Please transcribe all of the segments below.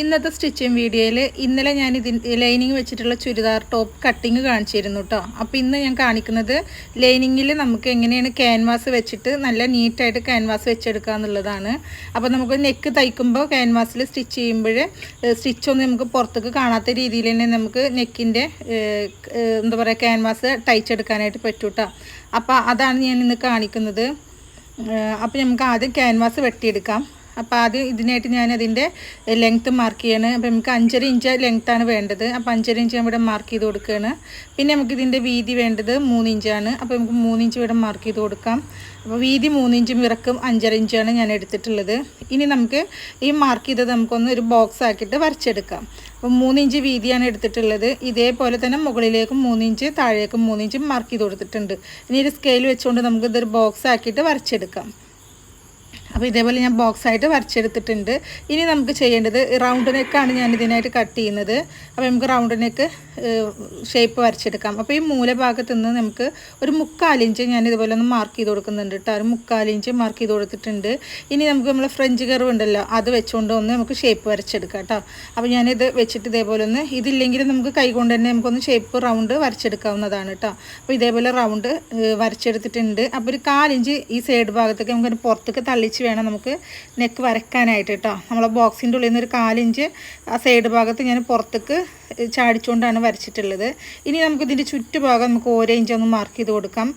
ഇന്നത്തെ സ്റ്റിച്ചിങ് വീഡിയോയിൽ ഇന്നലെ ഞാൻ ഇതിന് ലൈനിങ് വെച്ചിട്ടുള്ള ചുരിദാർ ടോപ്പ് കട്ടിങ് കാണിച്ചിരുന്നു കേട്ടോ അപ്പോൾ ഇന്ന് ഞാൻ കാണിക്കുന്നത് ലൈനിങ്ങിൽ നമുക്ക് എങ്ങനെയാണ് ക്യാൻവാസ് വെച്ചിട്ട് നല്ല നീറ്റായിട്ട് ക്യാൻവാസ് വെച്ചെടുക്കുക എന്നുള്ളതാണ്. അപ്പോൾ നമുക്ക് നെക്ക് തയ്ക്കുമ്പോൾ ക്യാൻവാസിൽ സ്റ്റിച്ച് ചെയ്യുമ്പോൾ സ്റ്റിച്ചൊന്നും നമുക്ക് പുറത്തേക്ക് കാണാത്ത രീതിയിൽ തന്നെ നമുക്ക് നെക്കിന്റെ എന്താ പറയുക ക്യാൻവാസ് തയ്ച്ചെടുക്കാനായിട്ട് പറ്റൂ കേട്ടോ അപ്പോൾ അതാണ് ഞാൻ ഇന്ന് കാണിക്കുന്നത് അപ്പോൾ നമുക്ക് ആദ്യം ക്യാൻവാസ് വെട്ടിയെടുക്കാം. അപ്പോൾ ആദ്യം ഇതിനായിട്ട് ഞാൻ അതിന്റെ ലെങ്ത്ത് മാർക്ക് ചെയ്യാണ്. അപ്പോൾ നമുക്ക് അഞ്ചര ഇഞ്ച് ലെങ്ത്താണ് വേണ്ടത്. അപ്പോൾ അഞ്ചര ഇഞ്ച് ഇവിടെ മാർക്ക് ചെയ്ത് കൊടുക്കുകയാണ് പിന്നെ നമുക്ക് ഇതിന്റെ വീതി വേണ്ടത് മൂന്ന് ഇഞ്ചാണ് അപ്പോൾ നമുക്ക് മൂന്ന് ഇഞ്ച് ഇവിടെ മാർക്ക് ചെയ്ത് കൊടുക്കാം. അപ്പോൾ വീതി മൂന്ന് ഇഞ്ചും ഇറക്കും അഞ്ചര ഇഞ്ചാണ് ഞാൻ എടുത്തിട്ടുള്ളത്. ഇനി നമുക്ക് ഈ മാർക്ക് ചെയ്തത് നമുക്കൊന്ന് ഒരു ബോക്സ് ആക്കിയിട്ട് വരച്ചെടുക്കാം. അപ്പോൾ മൂന്ന് ഇഞ്ച് വീതിയാണ് എടുത്തിട്ടുള്ളത്. ഇതേപോലെ തന്നെ മുകളിലേക്കും മൂന്ന് ഇഞ്ച് താഴേക്കും മൂന്ന് ഇഞ്ച് മാർക്ക് ചെയ്ത് കൊടുത്തിട്ടുണ്ട്. ഇനി ഒരു സ്കെയിൽ വെച്ചുകൊണ്ട് നമുക്ക് ഇതൊരു ബോക്സ് ആക്കിയിട്ട് വരച്ചെടുക്കാം. അപ്പോൾ ഇതേപോലെ ഞാൻ ബോക്സ് ആയിട്ട് വരച്ചെടുത്തിട്ടുണ്ട്. ഇനി നമുക്ക് ചെയ്യേണ്ടത് റൗണ്ട് നെക്കാണ് ഞാൻ ഇതിനായിട്ട് കട്ട് ചെയ്യുന്നത്. അപ്പോൾ നമുക്ക് റൗണ്ട് നെക്ക് ഷേപ്പ് വരച്ചെടുക്കാം. അപ്പോൾ ഈ മൂലഭാഗത്ത് നിന്ന് നമുക്ക് ഒരു മുക്കാലിഞ്ച് ഞാൻ ഇതുപോലെ ഒന്ന് മാർക്ക് ചെയ്ത് കൊടുക്കുന്നുണ്ട് കേട്ടോ ഒരു മുക്കാലിഞ്ച് മാർക്ക് ചെയ്ത് കൊടുത്തിട്ടുണ്ട്. ഇനി നമുക്ക് നമ്മൾ ഫ്രഞ്ച് കർവ് ഉണ്ടല്ലോ അത് വെച്ചുകൊണ്ട് ഒന്ന് നമുക്ക് ഷേപ്പ് വരച്ചെടുക്കാം കേട്ടോ അപ്പോൾ ഞാനിത് വെച്ചിട്ട് ഇതേപോലെ ഒന്ന് ഇതില്ലെങ്കിൽ നമുക്ക് കൈകൊണ്ട് തന്നെ നമുക്കൊന്ന് ഷേപ്പ് റൗണ്ട് വരച്ചെടുക്കാവുന്നതാണ് കേട്ടോ അപ്പോൾ ഇതേപോലെ റൗണ്ട് വരച്ചെടുത്തിട്ടുണ്ട്. അപ്പോൾ ഒരു കാലിഞ്ച് ഈ സൈഡ് ഭാഗത്തേക്ക് നമുക്കൊരു പുറത്തേക്ക് തള്ളിച്ച് വേണം നമുക്ക് നെക്ക് വരയ്ക്കാനായിട്ട് കേട്ടോ നമ്മളെ ബോക്സിന്റെ ഉള്ളിൽ നിന്ന് ഒരു കാലിഞ്ച് ആ സൈഡ് ഭാഗത്ത് ഞാൻ പുറത്തേക്ക് ചാടിച്ചുകൊണ്ടാണ് വരച്ചിട്ടുള്ളത്. ഇനി നമുക്ക് ഇതിന്റെ ചുറ്റുഭാഗം നമുക്ക് ഓരോ ഇഞ്ച് ഒന്ന് മാർക്ക് ചെയ്ത് കൊടുക്കാം.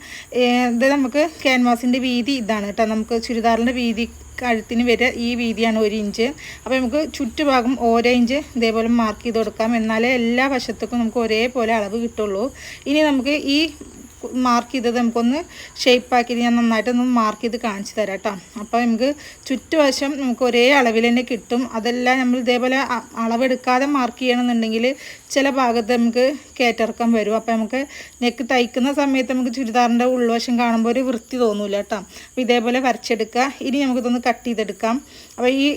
ഇത് നമുക്ക് ക്യാൻവാസിന്റെ വീതി ഇതാണ് കേട്ടോ നമുക്ക് ചുരിദാറിന്റെ വീതി കഴുത്തിന് വരെ ഈ വീതിയാണ് ഒരു ഇഞ്ച് അപ്പോൾ നമുക്ക് ചുറ്റുഭാഗം ഓരോ ഇഞ്ച് ഇതേപോലെ മാർക്ക് ചെയ്ത് കൊടുക്കാം. എന്നാലേ എല്ലാ വശത്തേക്കും നമുക്ക് ഒരേപോലെ അളവ് കിട്ടുള്ളൂ. ഇനി നമുക്ക് ഈ മാർക്ക് ചെയ്തത് നമുക്കൊന്ന് ഷേപ്പാക്കിയിട്ട് ഞാൻ നന്നായിട്ടൊന്ന് മാർക്ക് ചെയ്ത് കാണിച്ചു തരാം കേട്ടോ. അപ്പോൾ നമുക്ക് ചുറ്റുവശം നമുക്ക് ഒരേ അളവിൽ തന്നെ കിട്ടും. അതെല്ലാം നമ്മൾ ഇതേപോലെ അളവെടുക്കാതെ മാർക്ക് ചെയ്യണമെന്നുണ്ടെങ്കിൽ ചില ഭാഗത്ത് നമുക്ക് കയറ്റിറക്കം വരും. അപ്പോൾ നമുക്ക് നെക്ക് തയ്ക്കുന്ന സമയത്ത് നമുക്ക് ചുരിദാറിന്റെ ഉൾവശം കാണുമ്പോൾ ഒരു വൃത്തി തോന്നില്ല കേട്ടോ. അപ്പോൾ ഇതേപോലെ വരച്ചെടുക്കുക. ഇനി നമുക്കിതൊന്ന് കട്ട് ചെയ്തെടുക്കാം. അപ്പോൾ ഈ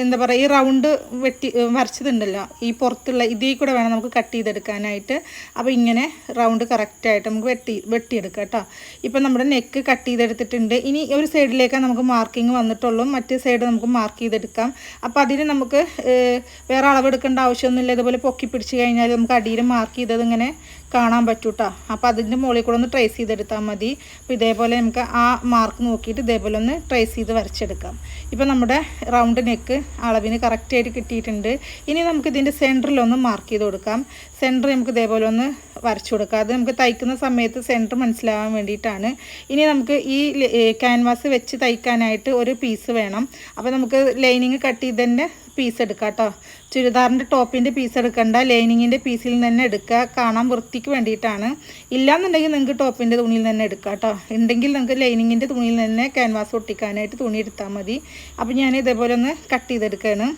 എന്താ പറയുക ഈ റൗണ്ട് വെട്ടി വരച്ചതുണ്ടല്ലോ ഈ പുറത്തുള്ള ഇതിൽ കൂടെ വേണം നമുക്ക് കട്ട് ചെയ്തെടുക്കാനായിട്ട്. അപ്പോൾ ഇങ്ങനെ റൗണ്ട് കറക്റ്റായിട്ട് നമുക്ക് വെട്ടി വെട്ടിയെടുക്കാം കേട്ടോ. ഇപ്പം നമ്മുടെ നെക്ക് കട്ട് ചെയ്തെടുത്തിട്ടുണ്ട്. ഇനി ഒരു സൈഡിലേക്കാണ് നമുക്ക് മാർക്കിങ് വന്നിട്ടുള്ളൂ. മറ്റേ സൈഡ് നമുക്ക് മാർക്ക് ചെയ്തെടുക്കാം. അപ്പോൾ അതിന് നമുക്ക് വേറെ അളവെടുക്കേണ്ട ആവശ്യമൊന്നുമില്ല. ഇതുപോലെ പൊക്കി പിടിച്ച് കഴിഞ്ഞാൽ നമുക്ക് അടിയിൽ മാർക്ക് ചെയ്തത് ഇങ്ങനെ കാണാൻ പറ്റൂ കേട്ടോ അപ്പോൾ അതിന്റെ മുകളിൽ കൂടെ ഒന്ന് ട്രേസ് ചെയ്തെടുത്താൽ മതി. അപ്പോൾ ഇതേപോലെ നമുക്ക് ആ മാർക്ക് നോക്കിയിട്ട് ഇതേപോലെ ഒന്ന് ട്രേസ് ചെയ്ത് വരച്ചെടുക്കാം. ഇപ്പോൾ നമ്മുടെ റൗണ്ട് നെക്ക് അളവിന് കറക്റ്റായിട്ട് കിട്ടിയിട്ടുണ്ട്. ഇനി നമുക്ക് ഇതിന്റെ സെന്ററിലൊന്ന് മാർക്ക് ചെയ്ത് കൊടുക്കാം. സെന്റർ നമുക്ക് ഇതേപോലെ ഒന്ന് വരച്ചു കൊടുക്കാം. അത് നമുക്ക് തയ്ക്കുന്ന സമയത്ത് സെന്റർ മനസ്സിലാവാൻ വേണ്ടിയിട്ടാണ്. ഇനി നമുക്ക് ഈ ക്യാൻവാസ് വെച്ച് തയ്ക്കാനായിട്ട് ഒരു പീസ് വേണം. അപ്പോൾ നമുക്ക് ലൈനിങ് കട്ട് ചെയ്തതിന്റെ പീസ് എടുക്കുക കേട്ടോ ചുരിദാറിന്റെ ടോപ്പിന്റെ പീസ് എടുക്കണ്ട ലൈനിങ്ങിന്റെ പീസിൽ തന്നെ എടുക്കുക. കാണാൻ വൃത്തിക്ക് വേണ്ടിയിട്ടാണ്. ഇല്ലാന്നുണ്ടെങ്കിൽ നിങ്ങൾക്ക് ടോപ്പിന്റെ തുണിയിൽ തന്നെ എടുക്കുക കേട്ടോ ഉണ്ടെങ്കിൽ നിങ്ങൾക്ക് ലൈനിങ്ങിന്റെ തുണിയിൽ തന്നെ ക്യാൻവാസ് ഒട്ടിക്കാനായിട്ട് തുണി എടുത്താൽ മതി. അപ്പോൾ ഞാൻ ഇതേപോലെ ഒന്ന് കട്ട് ചെയ്തെടുക്കുകയാണ്.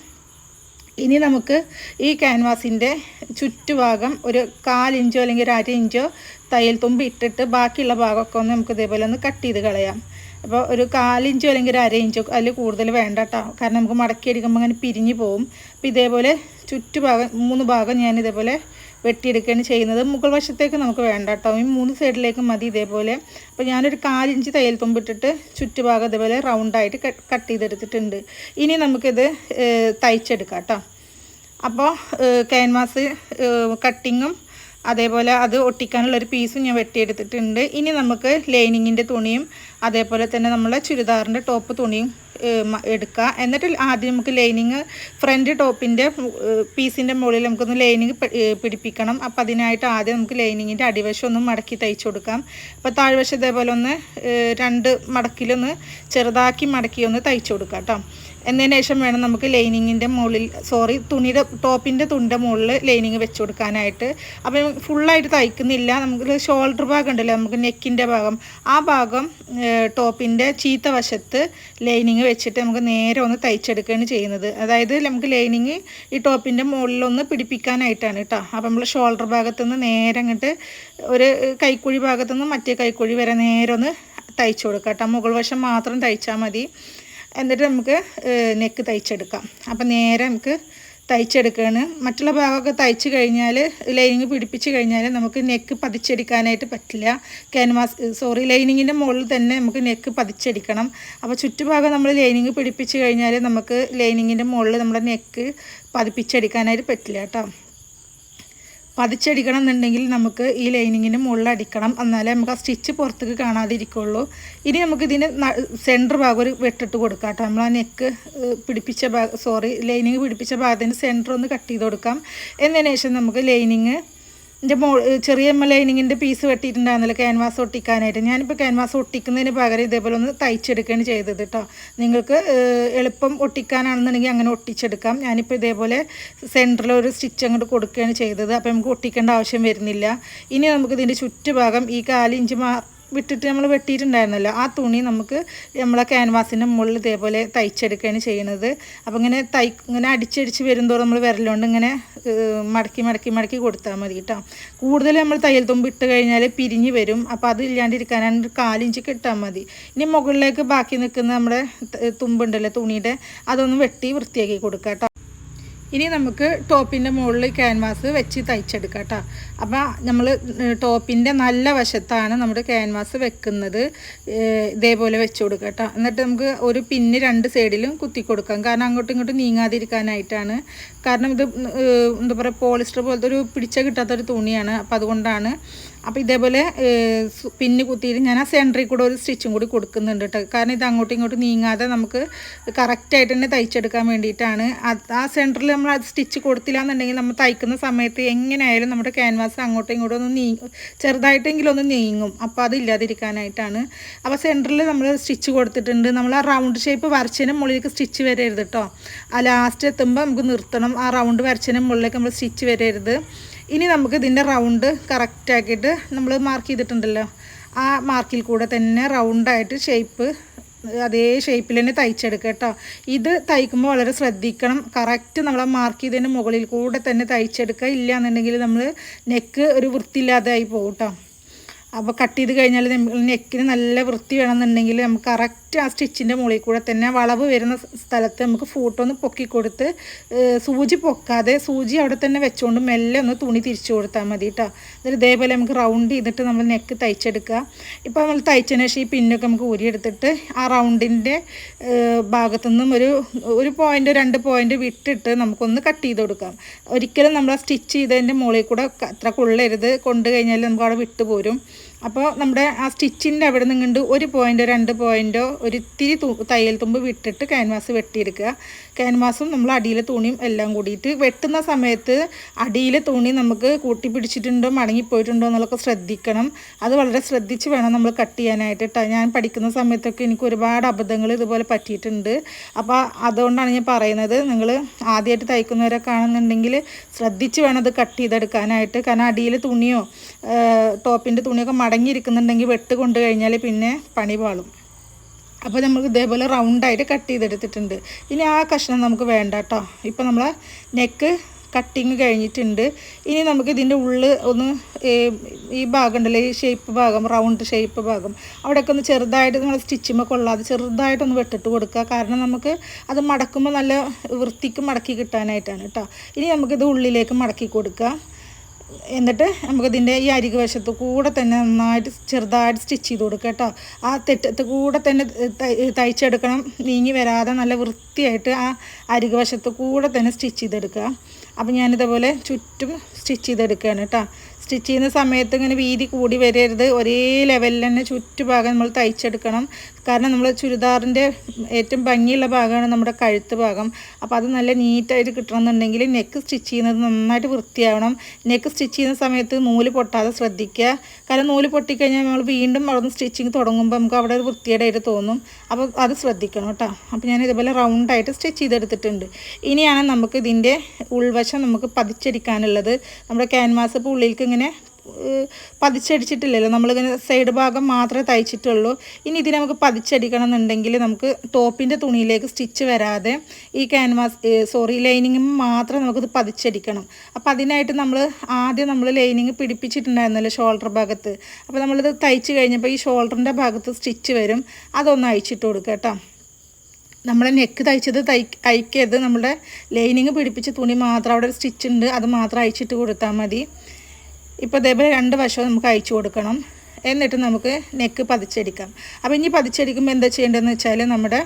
ഇനി നമുക്ക് ഈ ക്യാൻവാസിന്റെ ചുറ്റുഭാഗം ഒരു കാലിഞ്ചോ അല്ലെങ്കിൽ ഒരു അര ഇഞ്ചോ തയ്യൽ തുമ്പ് ഇട്ടിട്ട് ബാക്കിയുള്ള ഭാഗമൊക്കെ ഒന്ന് നമുക്ക് ഇതേപോലെ ഒന്ന് കട്ട് ചെയ്ത് കളയാം. അപ്പോൾ ഒരു കാലിഞ്ചോ അല്ലെങ്കിൽ ഒരു അര ഇഞ്ചോ അതിൽ കൂടുതൽ വേണ്ട കേട്ടോ. കാരണം നമുക്ക് മടക്കി അടിക്കുമ്പോൾ അങ്ങനെ പിരിഞ്ഞു പോകും അപ്പോൾ ഇതേപോലെ ചുറ്റുഭാഗം മൂന്ന് ഭാഗം ഞാൻ ഇതേപോലെ വെട്ടിയെടുക്കുകയാണ് ചെയ്യുന്നത്. മുകൾ വശത്തേക്ക് നമുക്ക് വേണ്ട കേട്ടോ. ഈ മൂന്ന് സൈഡിലേക്ക് മതി ഇതേപോലെ. അപ്പോൾ ഞാനൊരു കാലിഞ്ച് തയ്യൽ തുമ്പിട്ടിട്ട് ചുറ്റുഭാഗം ഇതേപോലെ റൗണ്ടായിട്ട് കട്ട് ചെയ്തെടുത്തിട്ടുണ്ട്. ഇനി നമുക്കിത് തയ്ച്ചെടുക്കാം കേട്ടോ. അപ്പോൾ ക്യാൻവാസ് കട്ടിങ്ങും അതേപോലെ അത് ഒട്ടിക്കാനുള്ള ഒരു പീസും ഞാൻ വെട്ടിയെടുത്തിട്ടുണ്ട്. ഇനി നമുക്ക് ലൈനിങ്ങിന്റെ തുണിയും അതേപോലെ തന്നെ നമ്മൾ ചുരിദാറിന്റെ ടോപ്പ് തുണിയും എടുക്കുക എന്നിട്ട് ആദ്യം നമുക്ക് ലൈനിങ് ഫ്രണ്ട് ടോപ്പിന്റെ പീസിന്റെ മുകളിൽ നമുക്കൊന്ന് ലൈനിങ് പിടിപ്പിക്കണം. അപ്പം അതിനായിട്ട് ആദ്യം നമുക്ക് ലൈനിങ്ങിന്റെ അടിവശം ഒന്ന് മടക്കി തയ്ച്ചു കൊടുക്കാം. അപ്പോൾ താഴ്വശം ഇതേപോലെ ഒന്ന് രണ്ട് മടക്കിലൊന്ന് ചെറുതാക്കി മടക്കി ഒന്ന് തയ്ച്ചു കൊടുക്കാം കേട്ടോ എന്നതിന് ശേഷം വേണം നമുക്ക് ലൈനിങ്ങിന്റെ മുകളിൽ സോറി തുണിയുടെ ടോപ്പിന്റെ തുണിന്റെ മുകളിൽ ലൈനിങ് വെച്ച് കൊടുക്കാനായിട്ട്. അപ്പം ഫുള്ളായിട്ട് തയ്ക്കുന്നില്ല. നമുക്ക് ഷോൾഡർ ഭാഗം ഉണ്ടല്ലോ നമുക്ക് നെക്കിന്റെ ഭാഗം. ആ ഭാഗം ടോപ്പിന്റെ ചീത്ത വശത്ത് ലൈനിങ് വെച്ചിട്ട് നമുക്ക് നേരെ ഒന്ന് തയ്ച്ചെടുക്കുകയാണ് ചെയ്യുന്നത്. അതായത് നമുക്ക് ലൈനിങ് ഈ ടോപ്പിന്റെ മുകളിലൊന്ന് പിടിപ്പിക്കാനായിട്ടാണ് കേട്ടോ അപ്പം നമ്മൾ ഷോൾഡർ ഭാഗത്തു നിന്ന് നേരെ അങ്ങോട്ട് ഒരു കൈക്കുഴി ഭാഗത്തു നിന്ന് മറ്റേ കൈക്കുഴി വരെ നേരെ ഒന്ന് തയ്ച്ചു കൊടുക്കുക കേട്ടോ മുകൾ വശം മാത്രം തയ്ച്ചാൽ മതി. എന്നിട്ട് നമുക്ക് നെക്ക് തയ്ച്ചെടുക്കാം. അപ്പം നേരെ നമുക്ക് തയ്ച്ചെടുക്കുകയാണ് മറ്റുള്ള ഭാഗമൊക്കെ തയ്ച്ച് കഴിഞ്ഞാൽ ലൈനിങ് പിടിപ്പിച്ച് കഴിഞ്ഞാൽ നമുക്ക് നെക്ക് പതിച്ചെടുക്കാനായിട്ട് പറ്റില്ല. ക്യാൻവാസ് സോറി ലൈനിങ്ങിന്റെ മുകളിൽ തന്നെ നമുക്ക് നെക്ക് പതിച്ചെടുക്കണം. അപ്പോൾ ചുറ്റുഭാഗം നമ്മൾ ലൈനിങ് പിടിപ്പിച്ച് കഴിഞ്ഞാൽ നമുക്ക് ലൈനിങ്ങിന്റെ മുകളിൽ നമ്മുടെ നെക്ക് പതിപ്പിച്ചെടുക്കാനായിട്ട് പറ്റില്ല കേട്ടോ. പതിച്ചടിക്കണം എന്നുണ്ടെങ്കിൽ നമുക്ക് ഈ ലൈനിങ്ങിന് മുകളിൽ അടിക്കണം എന്നാലേ നമുക്ക് ആ സ്റ്റിച്ച് പുറത്തേക്ക് കാണാതിരിക്കുള്ളൂ. ഇനി നമുക്ക് ഇതിന് സെന്റർ ഭാഗം ഒരു വെട്ടിട്ട് കൊടുക്കാം കേട്ടോ. നമ്മൾ ആ നെക്ക് പിടിപ്പിച്ച ഭാഗം സോറി ലൈനിങ് പിടിപ്പിച്ച ഭാഗത്തിന് സെന്റർ ഒന്ന് കട്ട് ചെയ്ത് കൊടുക്കാം. എന്നതിന് ശേഷം നമുക്ക് ലൈനിങ് എന്റെ മോ ചെറിയ ലൈനിങ്ങിന്റെ പീസ് വെട്ടിയിട്ടുണ്ടായിരുന്നല്ലോ ക്യാൻവാസ് ഒട്ടിക്കാനായിട്ട്. ഞാനിപ്പോൾ ക്യാൻവാസ് ഒട്ടിക്കുന്നതിന് പകരം ഇതേപോലെ ഒന്ന് തയ്ച്ചെടുക്കുകയാണ് ചെയ്തത് കേട്ടോ നിങ്ങൾക്ക് എളുപ്പം ഒട്ടിക്കാനാണെന്നുണ്ടെങ്കിൽ അങ്ങനെ ഒട്ടിച്ചെടുക്കാം. ഞാനിപ്പോൾ ഇതേപോലെ സെന്ററിൽ ഒരു സ്റ്റിച്ച് അങ്ങോട്ട് കൊടുക്കുകയാണ് ചെയ്തത്. അപ്പോൾ നമുക്ക് ഒട്ടിക്കേണ്ട ആവശ്യം വരുന്നില്ല. ഇനി നമുക്ക് ഇതിന്റെ ചുറ്റുഭാഗം ഈ കാലിഞ്ച് മാ വിട്ടിട്ട് നമ്മൾ വെട്ടിയിട്ടുണ്ടായിരുന്നല്ലോ. ആ തുണി നമുക്ക് നമ്മളെ ക്യാൻവാസിന്റെ മുകളിൽ ഇതേപോലെ തയ്ച്ചെടുക്കുകയാണ് ചെയ്യുന്നത്. അപ്പോൾ ഇങ്ങനെ തൈ ഇങ്ങനെ അടിച്ചടിച്ച് വരുന്തോറും നമ്മൾ വിരലുകൊണ്ട് ഇങ്ങനെ മടക്കി മടക്കി മടക്കി കൊടുത്താൽ മതി കേട്ടോ. കൂടുതൽ നമ്മൾ തയ്യൽ തുമ്പ് ഇട്ട് കഴിഞ്ഞാൽ പിരിഞ്ഞ് വരും. അപ്പോൾ അത് ഇല്ലാണ്ടിരിക്കാനാണ് ഒരു കാലിഞ്ചൊക്കെ കിട്ടാൽ മതി. ഇനി മുകളിലേക്ക് ബാക്കി നിൽക്കുന്ന നമ്മുടെ തുമ്പുണ്ടല്ലോ തുണിയുടെ അതൊന്ന് വെട്ടി വൃത്തിയാക്കി കൊടുക്കാം കേട്ടോ. ഇനി നമുക്ക് ടോപ്പിന്റെ മുകളിൽ ക്യാൻവാസ് വെച്ച് തയ്ച്ചെടുക്കാം കേട്ടോ. അപ്പോൾ നമ്മൾ ടോപ്പിന്റെ നല്ല വശത്താണ് നമ്മുടെ ക്യാൻവാസ് വെക്കുന്നത്. ഇതേപോലെ വെച്ച് കൊടുക്കുക കേട്ടോ. എന്നിട്ട് നമുക്ക് ഒരു പിന്ന് രണ്ട് സൈഡിലും കുത്തി കൊടുക്കാം. കാരണം അങ്ങോട്ടും ഇങ്ങോട്ടും നീങ്ങാതിരിക്കാനായിട്ടാണ്. കാരണം ഇത് എന്താ പറയുക പോളിസ്റ്റർ പോലത്തെ ഒരു പിടിച്ച കിട്ടാത്തൊരു തുണിയാണ്. അപ്പോൾ അതുകൊണ്ടാണ് അപ്പോൾ ഇതേപോലെ പിന്ന് കുത്തിയിട്ട് ഞാൻ ആ സെന്ററിൽ കൂടെ ഒരു സ്റ്റിച്ചും കൂടി കൊടുക്കുന്നുണ്ട് കേട്ടോ കാരണം ഇത് അങ്ങോട്ടും ഇങ്ങോട്ടും നീങ്ങാതെ നമുക്ക് കറക്റ്റായിട്ട് തന്നെ തയ്ച്ചെടുക്കാൻ വേണ്ടിയിട്ടാണ്. ആ സെന്ററിൽ നമ്മൾ അത് സ്റ്റിച്ച് കൊടുത്തില്ല എന്നുണ്ടെങ്കിൽ നമ്മൾ തയ്ക്കുന്ന സമയത്ത് എങ്ങനെയായാലും നമ്മുടെ ക്യാൻവാസ് അങ്ങോട്ടും ഇങ്ങോട്ടും ഒന്ന് നീങ്ങും ചെറുതായിട്ടെങ്കിലും ഒന്ന് നീങ്ങും. അപ്പോൾ അതില്ലാതിരിക്കാനായിട്ടാണ് അപ്പോൾ സെന്ററിൽ നമ്മൾ സ്റ്റിച്ച് കൊടുത്തിട്ടുണ്ട്. നമ്മൾ ആ റൗണ്ട് ഷേപ്പ് വരച്ചതിന് മുകളിലേക്ക് സ്റ്റിച്ച് വരരുത് കേട്ടോ ആ ലാസ്റ്റ് എത്തുമ്പോൾ നമുക്ക് നിർത്തണം. ആ റൗണ്ട് വരച്ചതിന് മുകളിലേക്ക് നമ്മൾ സ്റ്റിച്ച് വരരുത്. ഇനി നമുക്ക് ഇതിന്റെ റൗണ്ട് കറക്റ്റാക്കിയിട്ട് നമ്മൾ മാർക്ക് ചെയ്തിട്ടുണ്ടല്ലോ. ആ മാർക്കിൽ കൂടെ തന്നെ റൗണ്ടായിട്ട് ഷേപ്പ് അതേ ഷേപ്പിൽ തന്നെ തയ്ച്ചെടുക്കുക കേട്ടോ. ഇത് തയ്ക്കുമ്പോൾ വളരെ ശ്രദ്ധിക്കണം. കറക്റ്റ് നമ്മൾ മാർക്ക് ചെയ്തതിന്റെ മുകളിൽ കൂടെ തന്നെ തയ്ച്ചെടുക്കുക ഇല്ല എന്നുണ്ടെങ്കിൽ നമ്മൾ നെക്ക് ഒരു വൃത്തിയില്ലാതായി പോകും കേട്ടോ. അപ്പോൾ കട്ട് ചെയ്ത് കഴിഞ്ഞാൽ നെക്കിന് നല്ല വൃത്തി വേണമെന്നുണ്ടെങ്കിൽ നമുക്ക് കറക്റ്റ് ആ സ്റ്റിച്ചിന്റെ മുകളിൽ കൂടെ തന്നെ വളവ് വരുന്ന സ്ഥലത്ത് നമുക്ക് ഫോട്ടോ ഒന്ന് പൊക്കി കൊടുത്ത് സൂചി പൊക്കാതെ സൂചി അവിടെ തന്നെ വെച്ചുകൊണ്ട് മെല്ലെ ഒന്ന് തുണി തിരിച്ചു കൊടുത്താൽ മതി കേട്ടോ എന്നിട്ട് ഇതേപോലെ നമുക്ക് റൗണ്ട് ചെയ്തിട്ട് നമ്മൾ നെക്ക് തയ്ച്ചെടുക്കുക. ഇപ്പോൾ നമ്മൾ തയ്ച്ചതിന് ശേഷം ഈ പിന്നൊക്കെ നമുക്ക് ഊരിയെടുത്തിട്ട് ആ റൗണ്ടിന്റെ ഭാഗത്തു നിന്നും ഒരു ഒരു പോയിന്റ് രണ്ട് പോയിന്റ് വിട്ടിട്ട് നമുക്കൊന്ന് കട്ട് ചെയ്ത് കൊടുക്കാം. ഒരിക്കലും നമ്മൾ ആ സ്റ്റിച്ച് ചെയ്തതിന്റെ മുകളിൽ കൂടെ അത്ര കൊള്ളരുത്. കൊണ്ടു കഴിഞ്ഞാൽ നമുക്ക് അവിടെ വിട്ടു പോരും അപ്പോൾ നമ്മുടെ ആ സ്റ്റിച്ചിന്റെ അവിടെ നിന്നുകൊണ്ട് ഒരു പോയിന്റോ രണ്ട് പോയിന്റോ ഒരു ഇത്തിരി തു തയ്യൽ തുമ്പ് വിട്ടിട്ട് ക്യാൻവാസ് വെട്ടിയെടുക്കുക. ക്യാൻവാസും നമ്മൾ അടിയിലെ തുണിയും എല്ലാം കൂടിയിട്ട് വെട്ടുന്ന സമയത്ത് അടിയിലെ തുണി നമുക്ക് കൂട്ടി പിടിച്ചിട്ടുണ്ടോ മടങ്ങിപ്പോയിട്ടുണ്ടോ എന്നുള്ളതൊക്കെ ശ്രദ്ധിക്കണം. അത് വളരെ ശ്രദ്ധിച്ച് വേണം നമ്മൾ കട്ട് ചെയ്യാനായിട്ട്. ട്ടോ. ഞാൻ പഠിക്കുന്ന സമയത്തൊക്കെ എനിക്ക് ഒരുപാട് അബദ്ധങ്ങൾ ഇതുപോലെ പറ്റിയിട്ടുണ്ട്. അപ്പോൾ അതുകൊണ്ടാണ് ഞാൻ പറയുന്നത് നിങ്ങൾ ആദ്യമായിട്ട് തയ്ക്കുന്നവരൊക്കെ ആണെന്നുണ്ടെങ്കിൽ ശ്രദ്ധിച്ച് വേണം അത് കട്ട് ചെയ്തെടുക്കാനായിട്ട്. കാരണം അടിയിലെ തുണിയോ ടോപ്പിന്റെ തുണിയൊക്കെ മടങ്ങിയിരിക്കുന്നുണ്ടെങ്കിൽ വെട്ട് കൊണ്ട് കഴിഞ്ഞാൽ പിന്നെ പണി പാളും. അപ്പോൾ നമുക്ക് ഇതേപോലെ റൗണ്ടായിട്ട് കട്ട് ചെയ്തെടുത്തിട്ടുണ്ട്. ഇനി ആ കഷ്ണം നമുക്ക് വേണ്ട കേട്ടോ. ഇപ്പോൾ നമ്മൾ നെക്ക് കട്ടിങ് കഴിഞ്ഞിട്ടുണ്ട്. ഇനി നമുക്ക് ഇതിന്റെ ഉള്ളിൽ ഒന്ന് ഈ ഭാഗം ഉണ്ടല്ലോ ഈ ഷേപ്പ് ഭാഗം റൗണ്ട് ഷേപ്പ് ഭാഗം. അവിടെയൊക്കെ ഒന്ന് ചെറുതായിട്ട് നമ്മൾ സ്റ്റിച്ചുമ്പോൾ കൊള്ളാതെ ചെറുതായിട്ടൊന്ന് വെട്ടിട്ട് കൊടുക്കുക. കാരണം നമുക്ക് അത് മടക്കുമ്പോൾ നല്ല വൃത്തിക്ക് മടക്കി കിട്ടാനായിട്ടാണ് കേട്ടോ. ഇനി നമുക്കിത് ഉള്ളിലേക്ക് മടക്കി കൊടുക്കുക. എന്നിട്ട് നമുക്കിതിന്റെ ഈ അരികു വശത്ത് കൂടെ തന്നെ നന്നായിട്ട് ചെറുതായിട്ട് സ്റ്റിച്ച് ചെയ്ത് കൊടുക്കുക കേട്ടോ. ആ തെറ്റത്ത് കൂടെ തന്നെ തയ്- തയ്ച്ചെടുക്കണം. നീങ്ങി വരാതെ നല്ല വൃത്തിയായിട്ട് ആ അരികു വശത്ത് കൂടെ തന്നെ സ്റ്റിച്ച് ചെയ്തെടുക്കുക. അപ്പം ഞാനിതേപോലെ ചുറ്റും സ്റ്റിച്ച് ചെയ്തെടുക്കുകയാണ് കേട്ടോ. സ്റ്റിച്ച് ചെയ്യുന്ന സമയത്ത് ഇങ്ങനെ വീതി കൂടി വരരുത്. ഒരേ ലെവലിൽ തന്നെ ചുറ്റുഭാഗം നമ്മൾ തയ്ച്ചെടുക്കണം. കാരണം നമ്മൾ ചുരിദാറിന്റെ ഏറ്റവും ഭംഗിയുള്ള ഭാഗമാണ് നമ്മുടെ കഴുത്ത് ഭാഗം. അപ്പോൾ അത് നല്ല നീറ്റായിട്ട് കിട്ടണമെന്നുണ്ടെങ്കിൽ നെക്ക് സ്റ്റിച്ച് ചെയ്യുന്നത് നന്നായിട്ട് വൃത്തിയാവണം. നെക്ക് സ്റ്റിച്ച് ചെയ്യുന്ന സമയത്ത് നൂൽ പൊട്ടാതെ ശ്രദ്ധിക്കുക. കാരണം നൂൽ പൊട്ടിക്കഴിഞ്ഞാൽ നമ്മൾ വീണ്ടും അവിടെ സ്റ്റിച്ചിങ് തുടങ്ങുമ്പോൾ നമുക്ക് അവിടെ ഒരു വൃത്തിയേടായിട്ട് തോന്നും. അപ്പോൾ അത് ശ്രദ്ധിക്കണം കേട്ടോ. അപ്പോൾ ഞാൻ ഇതുപോലെ റൗണ്ടായിട്ട് സ്റ്റിച്ച് ചെയ്തെടുത്തിട്ടുണ്ട്. ഇനിയാണ് നമുക്ക് ഇതിന്റെ ഉൾവശം നമുക്ക് പതിച്ചടിക്കാനുള്ളത്. നമ്മുടെ ക്യാൻവാസ് ഇപ്പോൾ ഉള്ളിലേക്ക് ഇങ്ങനെ പതിച്ചടിച്ചിട്ടില്ലല്ലോ. നമ്മളിങ്ങനെ സൈഡ് ഭാഗം മാത്രമേ തയ്ച്ചിട്ടുള്ളൂ. ഇനി ഇതിനെ നമുക്ക് പതിച്ചടിക്കണം എന്നുണ്ടെങ്കിൽ നമുക്ക് ടോപ്പിന്റെ തുണിയിലേക്ക് സ്റ്റിച്ച് വരാതെ ഈ ക്യാൻവാസ് സോറി ലൈനിങ് മാത്രം നമുക്കിത് പതിച്ചടിക്കണം. അപ്പോൾ അതിനായിട്ട് നമ്മൾ ആദ്യം നമ്മൾ ലൈനിങ് പിടിപ്പിച്ചിട്ടുണ്ടായിരുന്നല്ലോ ഷോൾഡർ ഭാഗത്ത്. അപ്പോൾ നമ്മളിത് തയ്ച്ച് കഴിഞ്ഞപ്പോൾ ഈ ഷോൾഡറിന്റെ ഭാഗത്ത് സ്റ്റിച്ച് വരും. അതൊന്ന് അയച്ചിട്ട് കൊടുക്കുക കേട്ടോ. നമ്മളെ നെക്ക് തയ്ച്ചത് തൈ അയക്കരുത് നമ്മുടെ ലൈനിങ് പിടിപ്പിച്ച തുണി മാത്രം അവിടെ ഒരു സ്റ്റിച്ച് ഉണ്ട്. അത് മാത്രം അയച്ചിട്ട് കൊടുത്താൽ മതി. ഇപ്പോൾ ഇതേപോലെ രണ്ട് വശവും നമുക്ക് അയച്ചു കൊടുക്കണം. എന്നിട്ട് നമുക്ക് നെക്ക് പതിച്ചെടുക്കാം. അപ്പോൾ ഇനി പതിച്ചടിക്കുമ്പോൾ എന്താ ചെയ്യേണ്ടതെന്ന് വെച്ചാൽ നമ്മുടെ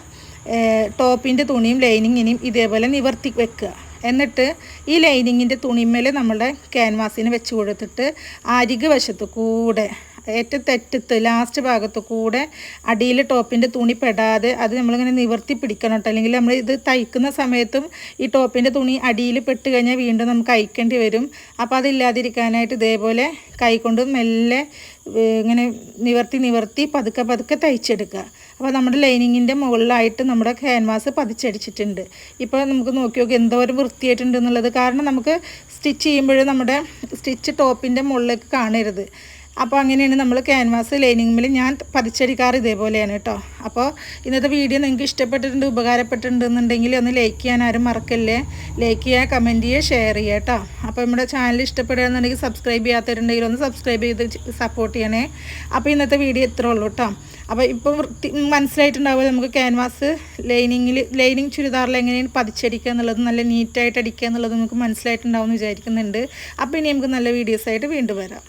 ടോപ്പിന്റെ തുണിയും ലൈനിങ്ങിനെയും ഇതേപോലെ നിവർത്തി വെക്കുക. എന്നിട്ട് ഈ ലൈനിങ്ങിന്റെ തുണിമേൽ നമ്മുടെ ക്യാൻവാസിന് വെച്ച് കൊടുത്തിട്ട് അരികു കൂടെ ഏറ്റവും തെറ്റത്ത് ലാസ്റ്റ് ഭാഗത്ത് കൂടെ അടിയിൽ ടോപ്പിന്റെ തുണി പെടാതെ അത് നമ്മളിങ്ങനെ നിവർത്തി പിടിക്കണം കേട്ടോ അല്ലെങ്കിൽ നമ്മൾ ഇത് തയ്ക്കുന്ന സമയത്തും ഈ ടോപ്പിന്റെ തുണി അടിയിൽ പെട്ട് കഴിഞ്ഞാൽ വീണ്ടും നമുക്ക് അയക്കേണ്ടി വരും. അപ്പോൾ അതില്ലാതിരിക്കാനായിട്ട് ഇതേപോലെ കൈകൊണ്ട് മെല്ലെ ഇങ്ങനെ നിവർത്തി നിവർത്തി പതുക്കെ പതുക്കെ തയ്ച്ചെടുക്കുക. അപ്പോൾ നമ്മുടെ ലൈനിങ്ങിന്റെ മുകളിലായിട്ട് നമ്മുടെ ക്യാൻവാസ് പതിച്ചടിച്ചിട്ടുണ്ട്. ഇപ്പോൾ നമുക്ക് നോക്കി നോക്കി എന്തോരം വൃത്തിയായിട്ടുണ്ട് എന്നുള്ളത് കാരണം നമുക്ക് സ്റ്റിച്ച് ചെയ്യുമ്പോൾ നമ്മുടെ സ്റ്റിച്ച് ടോപ്പിന്റെ മുകളിലേക്ക് കാണരുത്. അപ്പോൾ അങ്ങനെയാണ് നമ്മൾ ക്യാൻവാസ് ലൈനിങ്ങിൽ ഞാൻ പതിച്ചടിക്കാറ് ഇതേപോലെയാണ് കേട്ടോ അപ്പോൾ ഇന്നത്തെ വീഡിയോ നിങ്ങൾക്ക് ഇഷ്ടപ്പെട്ടിട്ടുണ്ട് ഉപകാരപ്പെട്ടിട്ടുണ്ടെന്നുണ്ടെങ്കിൽ ഒന്ന് ലൈക്ക് ചെയ്യാൻ ആരും മറക്കല്ലേ? ലൈക്ക് ചെയ്യുക കമന്റ് ചെയ്യുക ഷെയർ ചെയ്യുക കേട്ടോ അപ്പോൾ നമ്മുടെ ചാനൽ ഇഷ്ടപ്പെടുകയെന്നുണ്ടെങ്കിൽ സബ്സ്ക്രൈബ് ചെയ്യാത്തവരുണ്ടെങ്കിൽ ഒന്ന് സബ്സ്ക്രൈബ് ചെയ്ത് സപ്പോർട്ട് ചെയ്യണേ. അപ്പോൾ ഇന്നത്തെ വീഡിയോ ഇത്രേ ഉള്ളൂ കേട്ടോ അപ്പോൾ ഇപ്പോൾ വൃത്തി മനസ്സിലായിട്ടുണ്ടാവുക നമുക്ക് ക്യാൻവാസ് ലൈനിങ്ങിൽ ലൈനിങ് ചുരിദാറിൽ എങ്ങനെയാണ് പതിച്ചടിക്കുക എന്നുള്ളത് നല്ല നീറ്റായിട്ട് അടിക്കുക എന്നുള്ളത് നമുക്ക് മനസ്സിലായിട്ടുണ്ടാവും എന്ന് വിചാരിക്കുന്നുണ്ട്. അപ്പോൾ ഇനി നമുക്ക് നല്ല വീഡിയോസായിട്ട് വീണ്ടും വരാം.